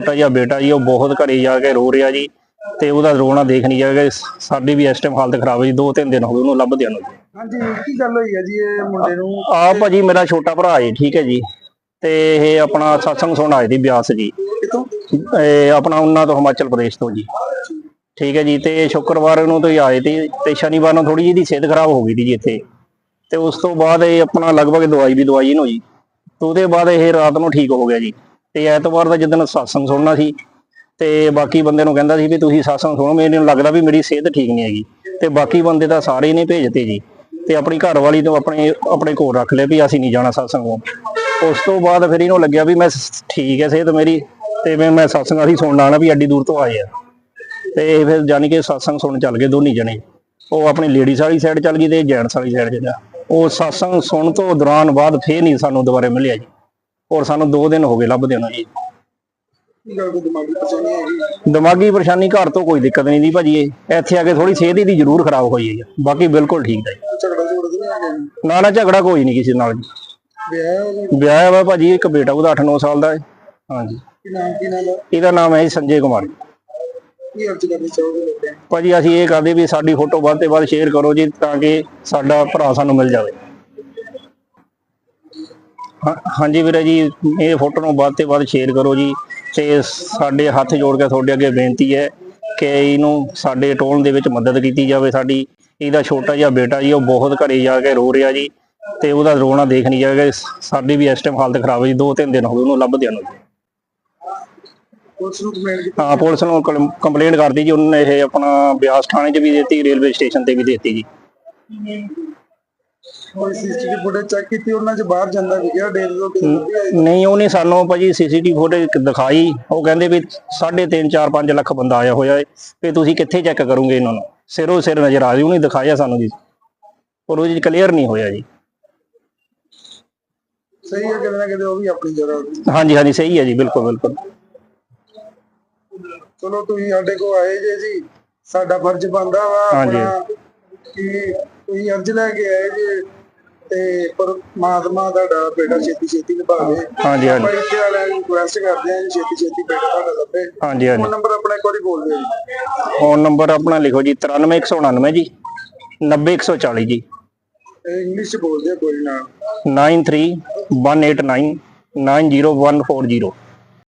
ਛੋਟਾ ਜਿਹਾ ਬੇਟਾ ਜੀ ਉਹ ਬਹੁਤ ਘਰੇ ਜਾ ਕੇ ਰੋ ਰਿਹਾ ਜੀ ਤੇ ਉਹਦਾ ਰੋਣਾ ਦੇਖ ਨਹੀਂ ਜਾਏਗਾ ਸਾਡੀ ਵੀ ਇਸ ਟਾਈਮ ਹਾਲਤ ਖਰਾਬ ਹੈ ਜੀ ਦੋ ਤਿੰਨ ਦਿਨ ਹੋ ਗਏ ਉਹਨੂੰ ਲੱਭਦਿਆਂ ਨੂੰ ਹਾਂਜੀ ਕੀ ਗੱਲ ਹੋਈ ਹੈ ਜੀ ਇਹ ਮੁੰਡੇ ਨੂੰ? ਆ ਭਾਜੀ ਮੇਰਾ ਛੋਟਾ ਭਰਾ ਹੈ ਠੀਕ ਹੈ ਜੀ। ਤੇ ਇਹ ਆਪਣਾ satsang ਸੁਣ ਆਏ ਦੀ ਬਿਆਸ ਜੀ। ਇਹ ਆਪਣਾ ਉਹਨਾਂ ਤੋਂ ਹਿਮਾਚਲ ਪ੍ਰਦੇਸ਼ ਤੋਂ ਜੀ। ਠੀਕ ਹੈ ਜੀ ਤੇ ਸ਼ੁੱਕਰਵਾਰ ਨੂੰ ਤੋਂ ਹੀ ਆਏ ਤੇ ਤੇ ਸ਼ਨੀਵਾਰ ਨੂੰ ਥੋੜੀ ਜਿਹੀ ਦੀ ਸਿਹਤ ਖਰਾਬ ਹੋ ਗਈ ਸੀ ਜੀ ਇੱਥੇ। ਤੇ ਉਸ ਤੋਂ ਬਾਅਦ ਇਹ ਆਪਣਾ ਲਗਭਗ ਦਵਾਈ ਵੀ ਦਵਾਈ ਇਹਨੂੰ ਜੀ। ਤੇ ਉਹਦੇ ਬਾਅਦ ਇਹ ਰਾਤ ਨੂੰ ਠੀਕ ਹੋ ਗਿਆ ਜੀ। ਤੇ ਐਤਵਾਰ ਦਾ ਜਿੱਦਣ satsang ਸੁਣਨਾ ਸੀ ਤੇ ਬਾਕੀ ਬੰਦੇ ਨੂੰ ਕਹਿੰਦਾ ਸੀ ਵੀ ਤੁਸੀਂ satsang ਸੁਣੋ ਮੈਨੂੰ ਲੱਗਦਾ ਵੀ ਮੇਰੀ ਸਿਹਤ ਠੀਕ ਨਹੀਂ ਹੈਗੀ। ਤੇ ਬਾਕੀ ਬੰਦੇ ਤਾਂ ਸਾਰੇ ਨੇ ਭੇਜਤੇ ਜੀ। ਤੇ ਆਪਣੀ ਘਰ ਵਾਲੀ ਤੋਂ ਆਪਣੇ ਆਪਣੇ ਕੋਲ ਰੱਖ ਲਿਆ ਵੀ ਅਸੀਂ ਨਹੀਂ ਜਾਣਾ satsang ਨੂੰ ਉਸ ਤੋਂ ਬਾਅਦ ਫਿਰ ਇਹਨੂੰ ਲੱਗਿਆ ਵੀ ਮੈਂ ਠੀਕ ਹੈ ਸਿਹਤ ਮੇਰੀ, ਤੇ ਮੈਂ ਮੈਂ satsang ਅਸੀਂ ਸੁਣਨ ਆਣਾ ਵੀ ਐਡੀ ਦੂਰ ਤੋਂ ਆਏ ਆ। ਤੇ ਫਿਰ ਜਾਨੀ ਕਿ satsang ਸੁਣਨ ਚੱਲ ਗਏ ਦੋਨੀ ਜਣੇ। ਉਹ ਆਪਣੀ ਲੇਡੀਜ਼ ਵਾਲੀ ਸਾਈਡ ਚੱਲ ਗਈ ਤੇ ਜੈਂਟਸ ਵਾਲੀ ਸਾਈਡ ਜਿਹੜਾ ਉਹ satsang ਸੁਣਨ ਤੋਂ ਦੌਰਾਨ ਬਾਅਦ ਫੇਰ ਨਹੀਂ ਸਾਨੂੰ ਦੁਬਾਰੇ ਮਿਲਿਆ ਜੀ। ਔਰ ਸਾਨੂੰ 2 ਦਿਨ ਹੋ ਗਏ ਲੱਭਦੇ ਨੂੰ ਗੱਲ ਕੋਈ ਦਿਮਾਗੀ ਪਰੇਸ਼ਾਨੀ ਘਰ ਤੋਂ ਕੋਈ ਦਿੱਕਤ ਨਹੀਂ ਦੀ ਭਾਜੀ ਇਹ। ਇੱਥੇ ਆ ਕੇ ਥੋੜੀ ਸਿਹਤ ਦੀ ਜ਼ਰੂਰ ਖਰਾਬ ਹੋਈ ਹੈ ਜੀ। ਬਾਕੀ ਬਿਲਕੁਲ ਠੀਕ ਹੈ ਜੀ। ਨਾ ਨਾ ਝਗੜਾ ਕੋਈ ਨਹੀਂ ਕਿਸੇ ਨਾਲ ਜੀ। ਵਿਆਹ ਵਾ ਭਾਜੀ ਇੱਕ ਬੇਟਾ ਉਹਦਾ 8-9 ਸਾਲ ਦਾ ਹੈ। ਹਾਂਜੀ। ਇਹਦਾ ਨਾਮ ਹੈ ਜੀ ਸੰਜੇ ਕੁਮਾਰ। ਜੀ। ਨੂੰ? ਭਾਜੀ ਅਸੀਂ ਇਹ ਕਰਦੇ ਵੀ ਸਾਡੀ ਫੋਟੋ ਵੱਧ ਤੇ ਵੱਧ ਸ਼ੇਅਰ ਕਰੋ ਜੀ ਤਾਂ ਕਿ ਸਾਡਾ ਭਰਾ ਸਾਨੂੰ ਮਿਲ ਜਾਵੇ। ਹਾਂਜੀ ਵੀਰੇ ਜੀ, ਇਹ ਫੋਟੋ ਨੂੰ ਵੱਧ ਤੇ ਵੱਧ ਸ਼ੇਅਰ ਕਰੋ ਜੀ ਤੇ ਸਾਡੇ ਹੱਥ ਜੋੜ ਕੇ ਤੁਹਾਡੇ ਅੱਗੇ ਬੇਨਤੀ ਹੈ ਕਿ ਇਹਨੂੰ ਸਾਡੇ ਟੋਲ ਦੇ ਵਿੱਚ ਮਦਦ ਕੀਤੀ ਜਾਵੇ। ਸਾਡੀ ਇਹਦਾ ਛੋਟਾ ਜਿਹਾ ਬੇਟਾ ਜੀ, ਉਹ ਬਹੁਤ ਘਰੇ ਜਾ ਕੇ ਰੋ ਰਿਹਾ ਜੀ ਤੇ ਉਹਦਾ ਰੋਣਾ ਦੇਖ ਨਹੀਂ ਜਾਏਗਾ। ਸਾਡੀ ਵੀ ਇਸ ਟਾਈਮ ਹਾਲਤ ਖਰਾਬ ਹੈ ਜੀ, ਦੋ ਤਿੰਨ ਦਿਨ ਹੋ ਗਏ ਉਹਨੂੰ ਲੱਭਦਿਆਂ ਨੂੰ ਹਾਂ, ਪੁਲਿਸ ਨੂੰ ਕੰਪਲੇਂਟ ਕਰਦੀ ਜੀ, ਉਹਨਾਂ ਨੇ ਇਹ ਆਪਣਾ ਬਿਆਸ ਥਾਣੇ 'ਚ ਵੀ ਦਿੱਤੀ, ਰੇਲਵੇ ਸਟੇਸ਼ਨ ਤੇ ਵੀ ਦਿੱਤੀ ਜੀ। ਕੋਈ ਸੀਸੀਟੀਵੀ ਫੁਟੇਜ ਚੈੱਕ ਕੀਤੀ ਉਹਨਾਂ ਚ ਬਾਹਰ ਜਾਂਦਾ ਵਿਗਿਆ ਡੇਢ ਤੋਂ ਕਿਤੇ ਲੱਭੀ ਆਈ ਨਹੀਂ ਉਹਨੇ ਸਾਨੂੰ ਭਾਜੀ ਸੀਸੀਟੀਵੀ ਫੁਟੇਜ ਦਿਖਾਈ ਉਹ ਕਹਿੰਦੇ ਵੀ 3.5 4 5 ਲੱਖ ਬੰਦਾ ਆਇਆ ਹੋਇਆ ਹੈ ਵੀ ਤੁਸੀਂ ਕਿੱਥੇ ਚੈੱਕ ਕਰੋਗੇ ਇਹਨਾਂ ਨੂੰ? ਸਿਰੋਂ ਸਿਰ ਨਜ਼ਰ ਆ ਰਹੀ ਉਹਨੇ ਦਿਖਾਇਆ ਸਾਨੂੰ ਜੀ। ਪਰ ਉਹ ਜੀ ਕਲੀਅਰ ਨਹੀਂ ਹੋਇਆ ਜੀ। ਸਹੀ ਹੈ ਕਿਤੇ ਨਾ ਕਿਤੇ ਉਹ ਵੀ ਆਪਣੀ ਜਗ੍ਹਾ ਹਾਂਜੀ ਹਾਂਜੀ ਸਹੀ ਹੈ ਜੀ ਬਿਲਕੁਲ ਬਿਲਕੁਲ। ਚਲੋ ਤੁਸੀਂ ਸਾਡੇ ਕੋਲ ਆਏ ਜੇ ਜੀ ਸਾਡਾ ਫਰਜ਼ ਬਣਦਾ ਵਾ ਹਾਂਜੀ। ਆਪਣਾ ਕਿ ਤੁਸੀਂ ਅਰਜ਼ ਲੈ ਕੇ ਆਏ ਜੇ ਤੇ ਪਰਮਾਤਮਾ ਤੁਹਾਡਾ ਬੇਟਾ ਛੇਤੀ ਛੇਤੀ ਨਿਭਾਵੇ ਹਾਂਜੀ ਹਾਂਜੀ। ਆਪਾਂ ਇੱਥੇ ਵਾਲਿਆਂ ਨੂੰ ਰਿਕੁਐਸਟ ਕਰਦੇ ਹਾਂ ਜੀ ਛੇਤੀ ਛੇਤੀ ਬੇਟਾ ਤੁਹਾਡਾ ਲੱਭੇ। ਹਾਂਜੀ ਹਾਂਜੀ। ਫੋਨ ਨੰਬਰ ਆਪਣਾ ਇੱਕ ਵਾਰੀ ਬੋਲ ਦਿਓ ਜੀ। ਫੋਨ ਨੰਬਰ ਆਪਣਾ ਲਿਖੋ ਜੀ 93199 ਜੀ 90140 ਜੀ। ਇੰਗਲਿਸ਼ ਬੋਲ ਦਿਓ ਕੋਈ ਨਾ। 93189 90140